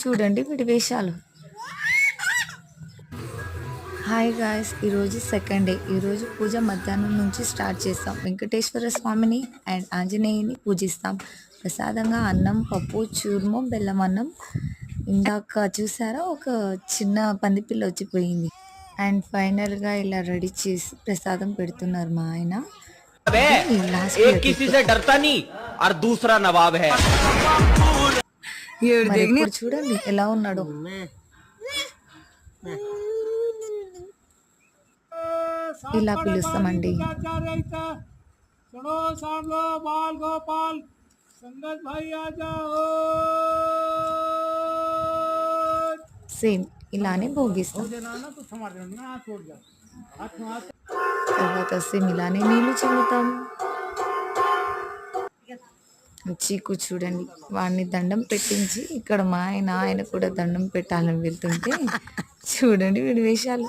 చూడండి వీడి వేషాలు హాయ్ గాయస్ ఈరోజు సెకండ్ డే ఈరోజు పూజ మధ్యాహ్నం నుంచి స్టార్ట్ చేస్తాం వెంకటేశ్వర స్వామిని అండ్ ఆంజనేయుని పూజిస్తాం ప్రసాదంగా అన్నం పప్పు చూర్మం బెల్లం అన్నం ఇందాక చూసారా ఒక చిన్న పందిపిల్ల వచ్చిపోయింది అండ్ ఫైనల్గా ఇలా రెడీ చేసి ప్రసాదం పెడుతున్నారు మా ఆయన अबे లాస్ట్ एक किसी से डरता नहीं और दूसरा नवाब है మరి ఇప్పుడు చూడండి ఎలా ఉన్నాడు ఇలా పిలుస్తామండి सुनो सांभलो बाल गोपाल संगत भाई आ जाओ సేమ్ ఇలానే భోగిస్తాం देना ना तो संभाल देना ना हाथ छोड़ जाओ हाथ में हाथ తర్వాత సేమ్ ఇలానే నీళ్లు చల్లుతాం చీకు చూడండి వాడిని దండం పెట్టించి ఇక్కడ మా ఆయన ఆయన కూడా దండం పెట్టాలని వెళ్తుంటే చూడండి వీడి వేషాలు.